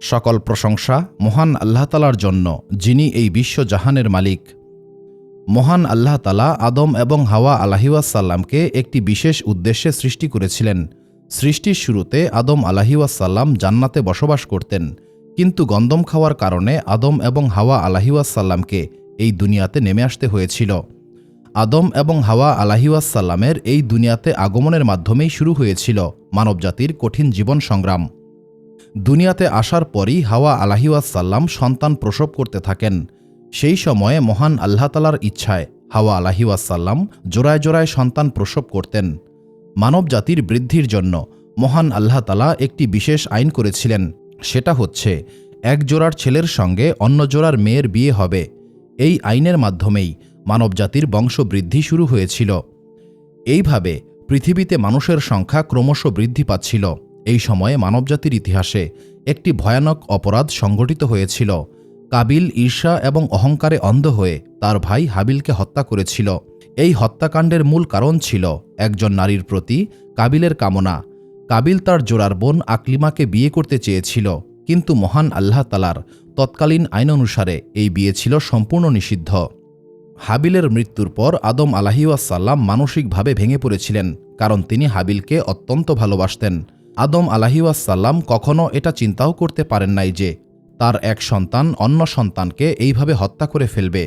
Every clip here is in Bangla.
সকল প্রশংসা মহান আল্লাহ তালার জন্য, যিনি এই বিশ্বজাহানের মালিক। মহান আল্লাহ তালা আদম এবং হাওয়া আলাহিউসাল্লামকে একটি বিশেষ উদ্দেশ্যে সৃষ্টি করেছিলেন। সৃষ্টির শুরুতে আদম আলাহিউসাল্লাম জান্নাতে বসবাস করতেন, কিন্তু গন্দম খাওয়ার কারণে আদম এবং হাওয়া আলাহিউসাল্লামকে এই দুনিয়াতে নেমে আসতে হয়েছিল। আদম এবং হাওয়া আলাহিউসাল্লামের এই দুনিয়াতে আগমনের মাধ্যমেই শুরু হয়েছিল মানবজাতির কঠিন জীবন সংগ্রাম। দুনিয়াতে আসার পরই হাওয়া আলাহিউসাল্লাম সন্তান প্রসব করতে থাকেন। সেই সময়ে মহান আল্লাহ তালার ইচ্ছায় হাওয়া আলাহিউসাল্লাম জোড়ায় জোড়ায় সন্তান প্রসব করতেন। মানবজাতির বৃদ্ধির জন্য মহান আল্লাহ তালা একটি বিশেষ আইন করেছিলেন। সেটা হচ্ছে, এক জোড়ার ছেলের সঙ্গে অন্য জোড়ার মেয়ের বিয়ে হবে। এই আইনের মাধ্যমেই মানবজাতির বংশবৃদ্ধি শুরু হয়েছিল। এইভাবে পৃথিবীতে মানুষের সংখ্যা ক্রমশ বৃদ্ধি পাচ্ছিল। এই সময়ে মানবজাতির ইতিহাসে একটি ভয়ানক অপরাধ সংঘটিত হয়েছিল। কাবিল, ঈর্ষা এবং অহংকারে অন্ধ হয়ে তার ভাই হাবিলকে হত্যা করেছিল। এই হত্যাকাণ্ডের মূল কারণ ছিল একজন নারীর প্রতি কাবিলের কামনা। কাবিল তার জোড়ার বোন আকলিমাকে বিয়ে করতে চেয়েছিল, কিন্তু মহান আল্লাহ তালার তৎকালীন আইন অনুসারে এই বিয়ে ছিল সম্পূর্ণ নিষিদ্ধ। হাবিলের মৃত্যুর পর আদম আলাহিউসাল্লাম মানসিকভাবে ভেঙে পড়েছিলেন, কারণ তিনি হাবিলকে অত্যন্ত ভালোবাসতেন। আদম আলাহিউসাল্লাম কখনও এটা চিন্তাও করতে পারেন নাই যে তার এক সন্তান অন্য সন্তানকে এইভাবে হত্যা করে ফেলবে।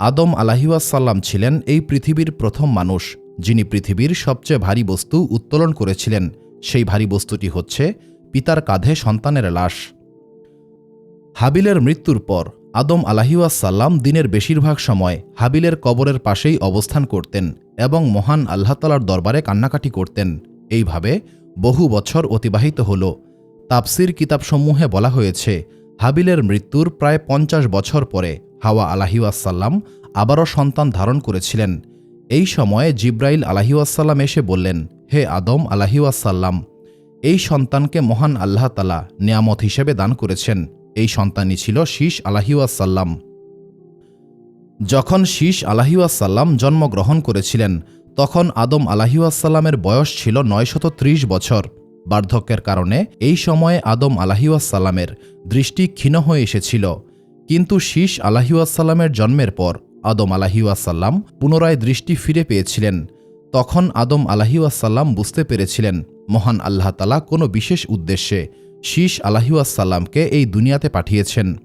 আদম আলাহিউসাল্লাম ছিলেন এই পৃথিবীর প্রথম মানুষ, যিনি পৃথিবীর সবচেয়ে ভারী বস্তু উত্তোলন করেছিলেন। সেই ভারী বস্তুটি হচ্ছে পিতার কাঁধে সন্তানের লাশ। হাবিলের মৃত্যুর পর আদম আলাহিউসাল্লাম দিনের বেশিরভাগ সময় হাবিলের কবরের পাশেই অবস্থান করতেন এবং মহান আল্লাহতালার দরবারে কান্নাকাটি করতেন। এইভাবে বহু বছর অতিবাহিত হল। তাপসির কিতাবসমূহে বলা হয়েছে, হাবিলের মৃত্যুর প্রায় পঞ্চাশ বছর পরে হাওয়া আলাহিউসাল্লাম আবারও সন্তান ধারণ করেছিলেন। এই সময়ে জিব্রাইল আলাহিউসাল্লাম এসে বললেন, হে আদম আলাহিউসাল্লাম এই সন্তানকে মহান আল্লাহ তালা নিয়ামত হিসেবে দান করেছেন। এই সন্তানই ছিল শীষ আলাহিউসাল্লাম যখন শীষ আলাহিউসাল্লাম জন্মগ্রহণ করেছিলেন তখন আদম আলাহিউসাল্লামের বয়স ছিল নয়শত ত্রিশ বছর। বার্ধক্যের কারণে এই সময়ে আদম আলাহিউসাল্লামের দৃষ্টি ক্ষীণ হয়ে এসেছিল। কিন্তু শীষ আলাহিউসাল্লামের জন্মের পর আদম আলাহিউসাল্লাম পুনরায় দৃষ্টি ফিরে পেয়েছিলেন। তখন আদম আলাহিউসাল্লাম বুঝতে পেরেছিলেন, মহান আল্লাহ তালা কোনো বিশেষ উদ্দেশ্যে শীষ আলাহিউসাল্লামকে এই দুনিয়াতে পাঠিয়েছেন।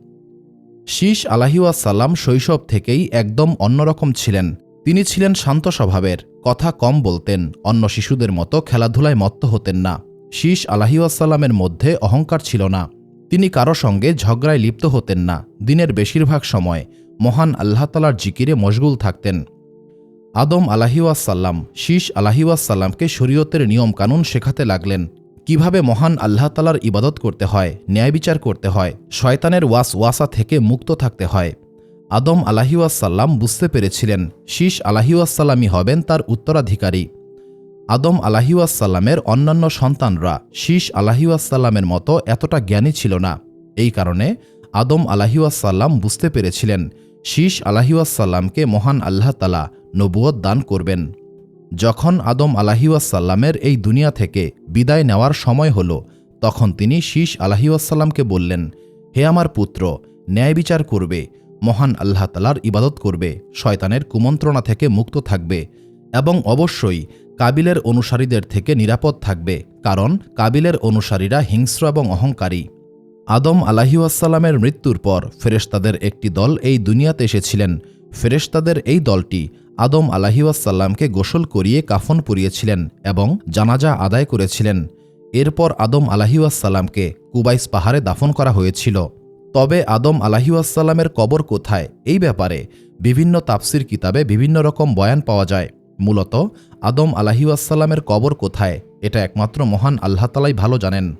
শীষ আলাহিউসাল্লাম শৈশব থেকেই একদম অন্যরকম ছিলেন। তিনি ছিলেন শান্ত স্বভাবের। কথা কম বলতেন, অন্য শিশুদের মতো খেলাধুলায় মত্ত হতেন না। শীষ আলাহিউসাল্লামের মধ্যে অহংকার ছিল না। তিনি কারও সঙ্গে ঝগড়ায় লিপ্ত হতেন না। দিনের বেশিরভাগ সময় মহান আল্লাহতালার জিকিরে মশগুল থাকতেন। আদম আলাহিউসাল্লাম শীষ আলাহিউসাল্লামকে শরীয়তের নিয়মকানুন শেখাতে লাগলেন। কীভাবে মহান আল্লাহ তালার ইবাদত করতে হয়, ন্যায় বিচার করতে হয়, শয়তানের ওয়াস ওয়াসা থেকে মুক্ত থাকতে হয়। আদম আলাহিউসাল্লাম বুঝতে পেরেছিলেন শীষ আলাহিউসাল্লামই হবেন তার উত্তরাধিকারী। আদম আলাহিউসাল্লামের অন্যান্য সন্তানরা শীষ আলাহিউসাল্লামের মতো এতটা জ্ঞানী ছিল না। এই কারণে আদম আলাহিউসাল্লাম বুঝতে পেরেছিলেন শীষ আলাহিউসাল্লামকে মহান আল্লাহ তালা নবুয়ত দান করবেন। যখন আদম আলাহিউসাল্লামের এই দুনিয়া থেকে বিদায় নেওয়ার সময় হল, তখন তিনি শীষ আলাহিউসাল্লামকে বললেন, হে আমার পুত্র, ন্যায় বিচার করবে মহান আল্লাহ তালার ইবাদত করবে, শয়তানের কুমন্ত্রণা থেকে মুক্ত থাকবে এবং অবশ্যই কাবিলের অনুসারীদের থেকে নিরাপদ থাকবে, কারণ কাবিলের অনুসারীরা হিংস্র এবং অহংকারী। আদম আলাহিউসাল্লামের মৃত্যুর পর ফেরেশতাদের একটি দল এই দুনিয়াতে এসেছিলেন। ফেরেশতাদের এই দলটি আদম আলাহিউসাল্লামকে গোসল করিয়ে কাফন পরিয়েছিলেন এবং জানাজা আদায় করেছিলেন। এরপর আদম আলাহিউসাল্লামকে কুবাইস পাহাড়ে দাফন করা হয়েছিল। তবে আদম আলাহিউসাল্লামের কবর কোথায়? এই ব্যাপারে বিভিন্ন তাফসির কিতাবে বিভিন্ন রকম বয়ান পাওয়া যায়। মূলত, আদম আলাহিউসাল্লামের কবর কোথায়? এটা একমাত্র মহান আল্লাহ তালাই ভালো জানেন।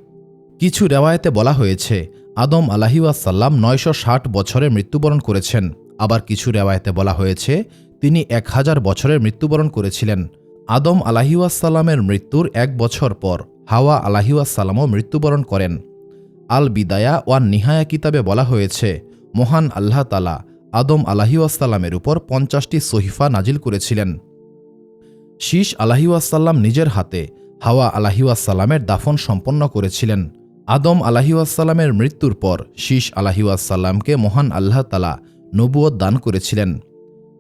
কিছু রেওয়ায়তে বলা হয়েছে, আদম আলাহিউসাল্লাম নয়শো ষাট বছরে মৃত্যুবরণ করেছেন। আবার কিছু রেওয়ায়তে বলা হয়েছে, তিনি এক হাজার বছরের মৃত্যুবরণ করেছিলেন। আদম আলাহিউসাল্লামের মৃত্যুর এক বছর পর হাওয়া আলাহিউসাল্লামও মৃত্যুবরণ করেন। আল বিদায়া ওয়ান নিহায়া কিতাবে বলা হয়েছে, মহান আল্লাহ তালা আদম আলাহিউসাল্লামের উপর পঞ্চাশটি সহিফা নাজিল করেছিলেন। শীষ আলাহিউসাল্লাম নিজের হাতে হাওয়া আলাহিউসাল্লামের দাফন সম্পন্ন করেছিলেন। আদম আলাহিউসাল্লামের মৃত্যুর পর শীষ আলাহিউসাল্লামকে মহান আল্লাহ তালা নবুয়ত দান করেছিলেন।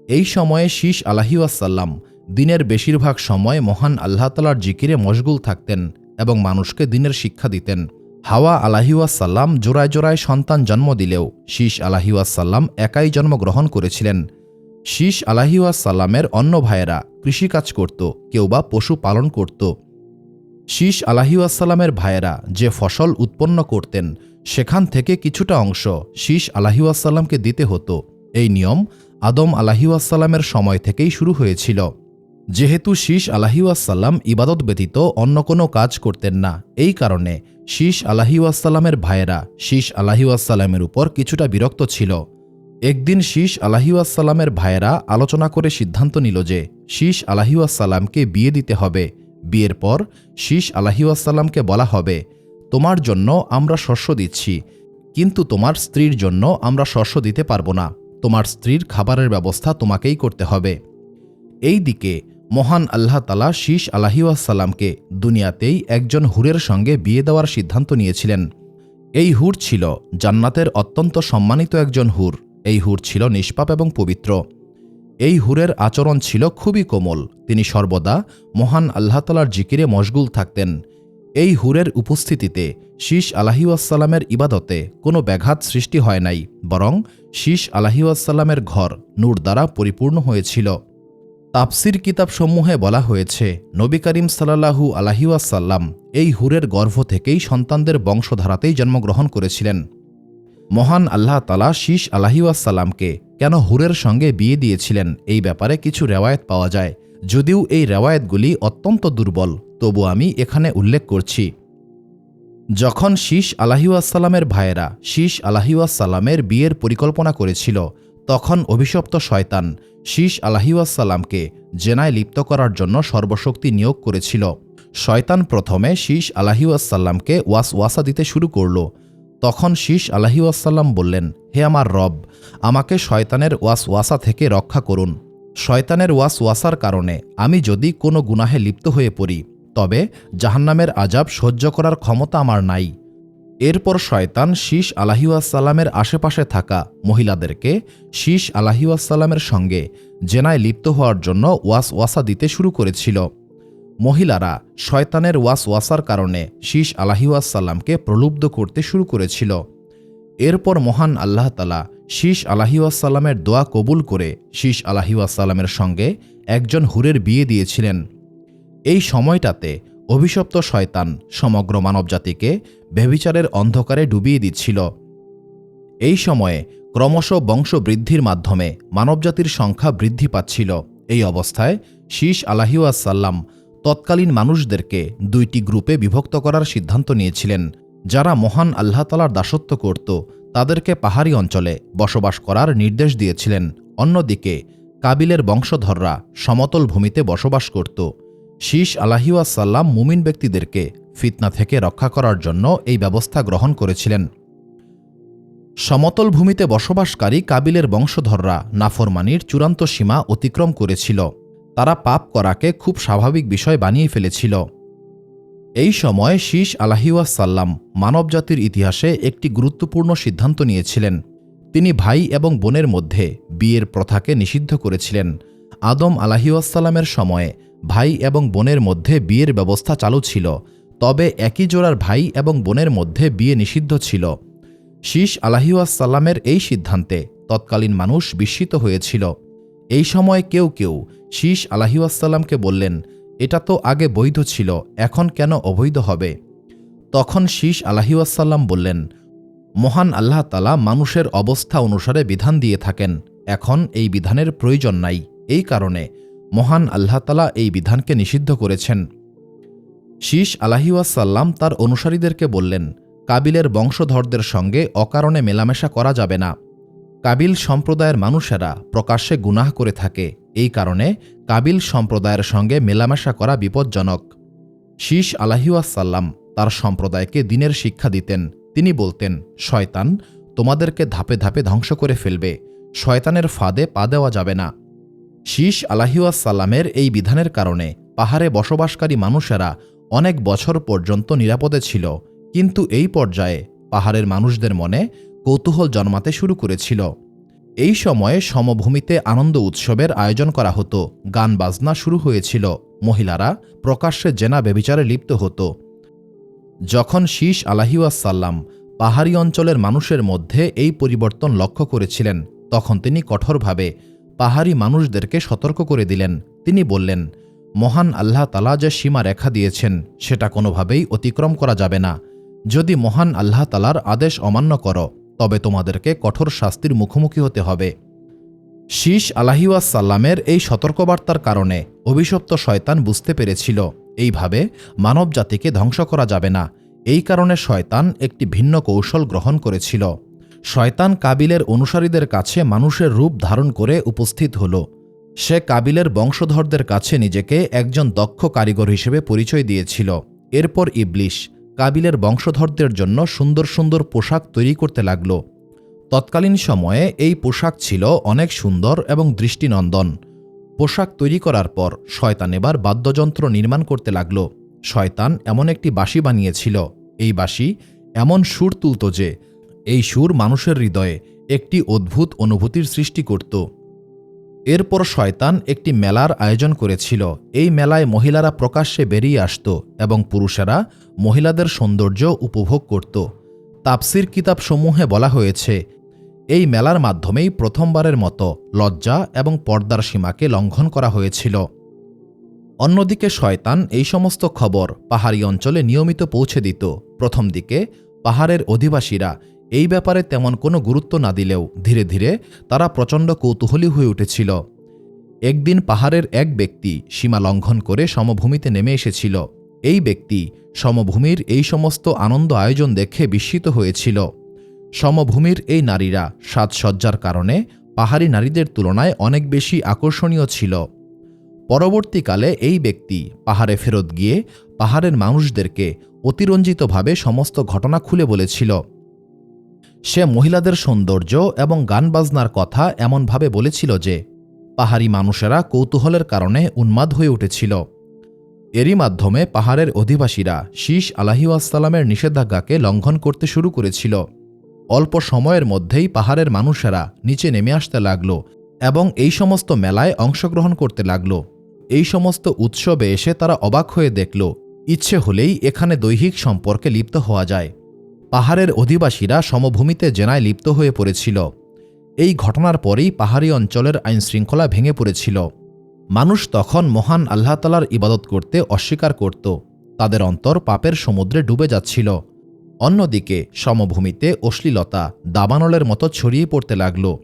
এই সময়ে শীষ আলাহিউসাল্লাম দিনের বেশিরভাগ সময় মহান আল্লাহ তালার জিকিরে মশগুল থাকতেন এবং মানুষকে দিনের শিক্ষা দিতেন। হাওয়া আলাহিউসাল্লাম জোড়ায় জোড়ায় সন্তান জন্ম দিলেও শীষ আলাহিউসাল্লাম একাই জন্মগ্রহণ করেছিলেন। শীষ আলাহিউসাল্লামের অন্য ভাইয়েরা কৃষিকাজ করত, কেউ বা পশু পালন করত। শীষ আলাহিউসাল্লামের ভাইয়েরা যে ফসল উৎপন্ন করতেন, সেখান থেকে কিছুটা অংশ শীষ আলাহিউসাল্লামকে দিতে হতো। এই নিয়ম আদম আলাহিউসাল্লামের সময় থেকেই শুরু হয়েছিল। যেহেতু শীষ আলাহিউসাল্লাম ইবাদত ব্যতীত অন্য কোনো কাজ করতেন না, এই কারণে শীষ আলাহিউসাল্লামের ভাইয়েরা শীষ আলাহিউসাল্লামের উপর কিছুটা বিরক্ত ছিল। একদিন শীষ আলাহিউসাল্লামের ভাইয়েরা আলোচনা করে সিদ্ধান্ত নিল যে শীষ আলাহিউসাল্লামকে বিয়ে দিতে হবে। বিয়ের পর শীষ আলাহিউসাল্লামকে বলা হবে, তোমার জন্য আমরা শস্য দিচ্ছি, কিন্তু তোমার স্ত্রীর জন্য আমরা শস্য দিতে পারব না। তোমার স্ত্রীর খাবারের ব্যবস্থা তোমাকেই করতে হবে। এই দিকে মহান আল্লাহ তালা শীষ আলাহিউসাল্লামকে দুনিয়াতেই একজন হুরের সঙ্গে বিয়ে দেওয়ার সিদ্ধান্ত নিয়েছিলেন। এই হুর ছিল জান্নাতের অত্যন্ত সম্মানিত একজন হুর। এই হুর ছিল নিষ্পাপ এবং পবিত্র। এই হুরের আচরণ ছিল খুবই কোমল। তিনি সর্বদা মহান আল্লাহতালার জিকিরে মশগুল থাকতেন। এই হুরের উপস্থিতিতে শীষ আলাহিউসাল্লামের ইবাদতে কোনো ব্যাঘাত সৃষ্টি হয় নাই, বরং শীষ আলাহিউসাল্লামের ঘর নূর দ্বারা পরিপূর্ণ হয়েছিল। তাপসির কিতাবসমূহে বলা হয়েছে, নবী করিম সাল্লাহু আলাহিউসাল্লাম এই হুরের গর্ভ থেকেই সন্তানদের বংশধারাতেই জন্মগ্রহণ করেছিলেন। মহান আল্লাহ তালা শীষ আলাহিউসাল্লামকে কেন হুরের সঙ্গে বিয়ে দিয়েছিলেন এই ব্যাপারে কিছু রেওয়ায়ত পাওয়া যায়। যদিও এই রেওয়ায়তগুলি অত্যন্ত দুর্বল, তবু আমি এখানে উল্লেখ করছি। যখন শীষ আলাহিউসাল্লামের ভাইয়েরা শীষ আলাহিউসাল্লামের বিয়ের পরিকল্পনা করেছিল তখন অভিশপ্ত শয়তান শীষ আলাহিউসাল্লামকে জেনায় লিপ্ত করার জন্য সর্বশক্তি নিয়োগ করেছিল। শয়তান প্রথমে শীষ আলাহিউসাল্লামকে ওয়াস ওয়াসা দিতে শুরু করল। তখন শীষ আলাহিউসাল্লাম বললেন, হে আমার রব, আমাকে শয়তানের ওয়াস ওয়াসা থেকে রক্ষা করুন। শয়তানের ওয়াস ওয়াসার কারণে আমি যদি কোনো গুনাহে লিপ্ত হয়ে পড়ি, তবে জাহান্নামের আজাব সহ্য করার ক্ষমতা আমার নাই। এরপর শয়তান শীষ আলাহিউসাল্লামের আশেপাশে থাকা মহিলাদেরকে শীষ আলাহিউসাল্লামের সঙ্গে জেনায় লিপ্ত হওয়ার জন্য ওয়াস ওয়াসা দিতে শুরু করেছিল। মহিলারা শয়তানের ওয়াস ওয়াসার কারণে শীষ আলাহিউসাল্লামকে প্রলুব্ধ করতে শুরু করেছিল। এরপর মহান আল্লাহ তালা শীষ আলাহিউসাল্লামের দোয়া কবুল করে শীষ আলাহিউসাল্লামের সঙ্গে একজন হুরের বিয়ে দিয়েছিলেন। এই সময়টাতে অভিশপ্ত শয়তান সমগ্র মানবজাতিকে ব্যভিচারের অন্ধকারে ডুবিয়ে দিচ্ছিল। এই সময়ে ক্রমশ বংশবৃদ্ধির মাধ্যমে মানবজাতির সংখ্যা বৃদ্ধি পাচ্ছিল। এই অবস্থায় শীষ আলাহিউসাল্লাম তৎকালীন মানুষদেরকে দুইটি গ্রুপে বিভক্ত করার সিদ্ধান্ত নিয়েছিলেন, যারা মহান আল্লাহতালার দাসত্ব করত, তাদেরকে পাহাড়ি অঞ্চলে বসবাস করার নির্দেশ দিয়েছিলেন। অন্যদিকে কাবিলের বংশধররা সমতল ভূমিতে বসবাস করত। শীষ আলাহিউসাল্লাম মুমিন ব্যক্তিদেরকে ফিতনা থেকে রক্ষা করার জন্য এই ব্যবস্থা গ্রহণ করেছিলেন। সমতল ভূমিতে বসবাসকারী কাবিলের বংশধররা নাফরমানির চূড়ান্ত সীমা অতিক্রম করেছিল। তারা পাপ করাকে খুব স্বাভাবিক বিষয় বানিয়ে ফেলেছিল। এই সময় শীষ আলাহিউসাল্লাম মানবজাতির ইতিহাসে একটি গুরুত্বপূর্ণ সিদ্ধান্ত নিয়েছিলেন। তিনি ভাই এবং বোনের মধ্যে বিয়ের প্রথাকে নিষিদ্ধ করেছিলেন। আদম আলাহিউসাল্লামের সময়ে ভাই এবং বোনের মধ্যে বিয়ের ব্যবস্থা চালু ছিল, তবে একই জোড়ার ভাই এবং বোনের মধ্যে বিয়ে নিষিদ্ধ ছিল। শীষ আলাহিউসাল্লামের এই সিদ্ধান্তে তৎকালীন মানুষ বিস্মিত হয়েছিল। এই সময় কেউ কেউ শীষ আলাহিউসাল্লামকে বললেন, এটা তো আগে বৈধ ছিল, এখন কেন অবৈধ হবে? তখন শীষ আলাহিউসাল্লাম বললেন, মহান আল্লাহ তালা মানুষের অবস্থা অনুসারে বিধান দিয়ে থাকেন, এখন এই বিধানের প্রয়োজন নাই। এই কারণে মহান আল্লাহ তালা এই বিধানকে নিষিদ্ধ করেছেন। শীষ আলাহিউসাল্লাম তার অনুসারীদেরকে বললেন, কাবিলের বংশধরদের সঙ্গে অকারণে মেলামেশা করা যাবে না। কাবিল সম্প্রদায়ের মানুষেরা প্রকাশ্যে গুনাহ করে থাকে, এই কারণে কাবিল সম্প্রদায়ের সঙ্গে মেলামেশা করা বিপজ্জনক। শীষ আলাহিউসাল্লাম তার সম্প্রদায়কে দিনের শিক্ষা দিতেন। তিনি বলতেন, শয়তান তোমাদেরকে ধাপে ধাপে ধ্বংস করে ফেলবে, শয়তানের ফাঁদে পা দেওয়া যাবে না। শীষ আলাহিউসাল্লামের এই বিধানের কারণে পাহাড়ে বসবাসকারী মানুষেরা অনেক বছর পর্যন্ত নিরাপদে ছিল, কিন্তু এই পর্যায়ে পাহাড়ের মানুষদের মনে কৌতূহল জন্মাতে শুরু করেছিল। এই সময়ে সমভূমিতে আনন্দ উৎসবের আয়োজন করা হতো, গান বাজনা শুরু হয়েছিল, মহিলারা প্রকাশ্যে জেনা বেবিচারে লিপ্ত হতো। যখন শীষ আলাহিউসাল্লাম পাহাড়ি অঞ্চলের মানুষের মধ্যে এই পরিবর্তন লক্ষ্য করেছিলেন, তখন তিনি কঠোরভাবে পাহাড়ি মানুষদেরকে সতর্ক করে দিলেন। তিনি বললেন, মহান আল্লাহ তালা যে সীমা রেখা দিয়েছেন, সেটা কোনোভাবেই অতিক্রম করা যাবে না। যদি মহান আল্লাহ তালার আদেশ অমান্য করো, তবে তোমাদেরকে কঠোর শাস্তির মুখোমুখি হতে হবে। শীষ আলাহিউসাল্লামের এই সতর্কবার্তার কারণে অভিশপ্ত শয়তান বুঝতে পেরেছিল, এইভাবে মানবজাতিকে ধ্বংস করা যাবে না। এই কারণে শয়তান একটি ভিন্ন কৌশল গ্রহণ করেছিল। শয়তান কাবিলের অনুসারীদের কাছে মানুষের রূপ ধারণ করে উপস্থিত হল। সে কাবিলের বংশধরদের কাছে নিজেকে একজন দক্ষ কারিগর হিসেবে পরিচয় দিয়েছিল। এরপর ইবলিশ কাবিলের বংশধরদের জন্য সুন্দর সুন্দর পোশাক তৈরি করতে লাগল। তৎকালীন সময়ে এই পোশাক ছিল অনেক সুন্দর এবং দৃষ্টিনন্দন। পোশাক তৈরি করার পর শয়তান এবার বাদ্যযন্ত্র নির্মাণ করতে লাগল। শয়তান এমন একটি বাঁশি বানিয়েছিল। এই বাঁশি এমন সুর তুলত যে এই সুর মানুষের হৃদয়ে একটি অদ্ভুত অনুভূতির সৃষ্টি করত। এরপর শয়তান একটি মেলার আয়োজন করেছিল। এই মেলায় মহিলারা প্রকাশ্যে বেরিয়ে আসত এবং পুরুষেরা মহিলাদের সৌন্দর্য উপভোগ করত। তাপসির কিতাবসমূহে বলা হয়েছে, এই মেলার মাধ্যমেই প্রথমবারের মতো লজ্জা এবং পর্দার সীমাকে লঙ্ঘন করা হয়েছিল। অন্যদিকে শয়তান এই সমস্ত খবর পাহাড়ি অঞ্চলে নিয়মিত পৌঁছে দিত। প্রথম দিকে পাহাড়ের অধিবাসীরা এই ব্যাপারে তেমন কোনো গুরুত্ব না দিলেও ধীরে ধীরে তারা প্রচণ্ড কৌতূহলী হয়ে উঠেছিল। একদিন পাহাড়ের এক ব্যক্তি সীমা লঙ্ঘন করে সমভূমিতে নেমে এসেছিল। এই ব্যক্তি সমভূমির এই সমস্ত আনন্দ আয়োজন দেখে বিস্মিত হয়েছিল। সমভূমির এই নারীরা সাজসজ্জার কারণে পাহাড়ি নারীদের তুলনায় অনেক বেশি আকর্ষণীয় ছিল। পরবর্তীকালে এই ব্যক্তি পাহাড়ে ফেরত গিয়ে পাহাড়ের মানুষদেরকে অতিরঞ্জিতভাবে সমস্ত ঘটনা খুলে বলেছিল। সে মহিলাদের সৌন্দর্য এবং গান বাজনার কথা এমনভাবে বলেছিল যে, পাহাড়ি মানুষেরা কৌতূহলের কারণে উন্মাদ হয়ে উঠেছিল। এরই মাধ্যমে পাহাড়ের অধিবাসীরা শীষ আলাহিউসালামের নিষেধাজ্ঞাকে লঙ্ঘন করতে শুরু করেছিল। অল্প সময়ের মধ্যেই পাহাড়ের মানুষেরা নিচে নেমে আসতে লাগল এবং এই সমস্ত মেলায় অংশগ্রহণ করতে লাগল। এই সমস্ত উৎসবে এসে তারা অবাক হয়ে দেখল, ইচ্ছে হলেই এখানে দৈহিক সম্পর্কে লিপ্ত হওয়া যায়। পাহাড়ের অধিবাসীরা সমভূমিতে জেনায় লিপ্ত হয়ে পড়েছিল। এই ঘটনার পরেই পাহাড়ি অঞ্চলের আইন শৃঙ্খলা ভেঙে পড়েছিল। মানুষ তখন মহান আল্লাহ তালার ইবাদত করতে অস্বীকার করত। তাদের অন্তর পাপের সমুদ্রে ডুবে যাচ্ছিল। অন্যদিকে সমভূমিতে অশ্লীলতা দাবানলের মতো ছড়িয়ে পড়তে লাগল।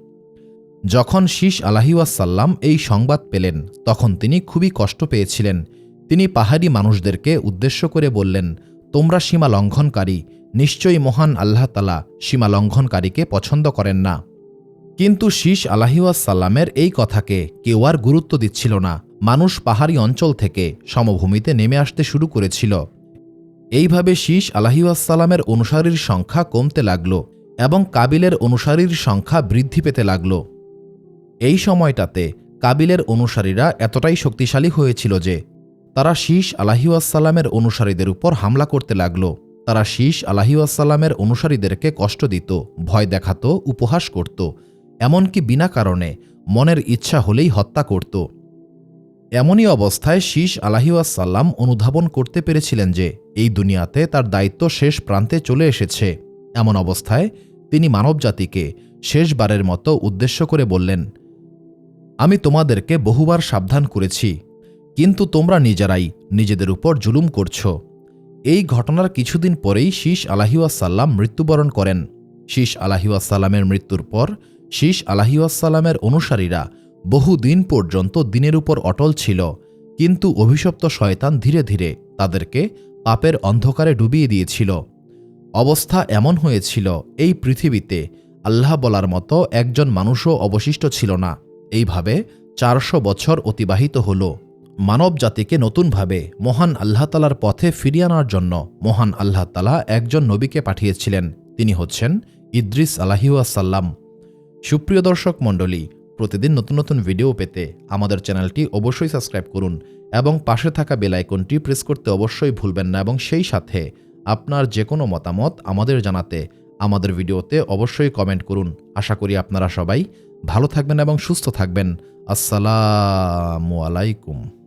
যখন শীষ আলাহিউসাল্লাম এই সংবাদ পেলেন, তখন তিনি খুবই কষ্ট পেয়েছিলেন। তিনি পাহাড়ি মানুষদেরকে উদ্দেশ্য করে বললেন, তোমরা সীমা লঙ্ঘনকারী নিশ্চয়ই মহান আল্লাহ তালা সীমা লঙ্ঘনকারীকে পছন্দ করেন না। কিন্তু শীষ আলাহিউসাল্লামের এই কথাকে কেউ আর গুরুত্ব দিচ্ছিল না। মানুষ পাহাড়ি অঞ্চল থেকে সমভূমিতে নেমে আসতে শুরু করেছিল। এইভাবে শীষ আলাহিউসাল্লামের অনুসারীর সংখ্যা কমতে লাগল এবং কাবিলের অনুসারীর সংখ্যা বৃদ্ধি পেতে লাগল। এই সময়টাতে কাবিলের অনুসারীরা এতটাই শক্তিশালী হয়েছিল যে তারা শীষ আলাহিউসাল্লামের অনুসারীদের উপর হামলা করতে লাগল। তারা শীষ আলাহিউসাল্লামের অনুসারীদেরকে কষ্ট দিত, ভয় দেখাত, উপহাস করত, এমনকি বিনা কারণে মনের ইচ্ছা হলেই হত্যা করত। এমনই অবস্থায় শীষ আলাহিউসাল্লাম অনুধাবন করতে পেরেছিলেন যে এই দুনিয়াতে তার দায়িত্ব শেষ প্রান্তে চলে এসেছে। এমন অবস্থায় তিনি মানবজাতিকে শেষবারের মতো উদ্দেশ্য করে বললেন, আমি তোমাদেরকে বহুবার সাবধান করেছি, কিন্তু তোমরা নিজেরাই নিজেদের উপর জুলুম করছ। এই ঘটনার কিছুদিন পরেই শীষ আলাহিউসাল্লাম মৃত্যুবরণ করেন। শীষ আলাহিউসাল্লামের মৃত্যুর পর শীষ আলাহিউসাল্লামের অনুসারীরা বহুদিন পর্যন্ত দিনের উপর অটল ছিল, কিন্তু অভিশপ্ত শয়তান ধীরে ধীরে তাদেরকে পাপের অন্ধকারে ডুবিয়ে দিয়েছিল। অবস্থা এমন হয়েছিল, এই পৃথিবীতে আল্লাহ বলার মতো একজন মানুষও অবশিষ্ট ছিল না। এইভাবে চারশো বছর অতিবাহিত হল। মানব জাতিকে নতুনভাবে মহান আল্লাহ তালার পথে ফিরিয়ে আনার জন্য মহান আল্লাহ তালা একজন নবীকে পাঠিয়েছিলেন। তিনি হচ্ছেন ইদ্রিস আলাহিউসাল্লাম সুপ্রিয় দর্শক মণ্ডলী, প্রতিদিন নতুন নতুন ভিডিও পেতে আমাদের চ্যানেলটি অবশ্যই সাবস্ক্রাইব করুন এবং পাশে থাকা বেলাইকনটি প্রেস করতে অবশ্যই ভুলবেন না এবং সেই সাথে আপনার যে কোনো মতামত আমাদের জানাতে, আমাদের ভিডিওতে অবশ্যই কমেন্ট করুন। আশা করি আপনারা সবাই ভালো থাকবেন এবং সুস্থ থাকবেন। আসসালামু আলাইকুম।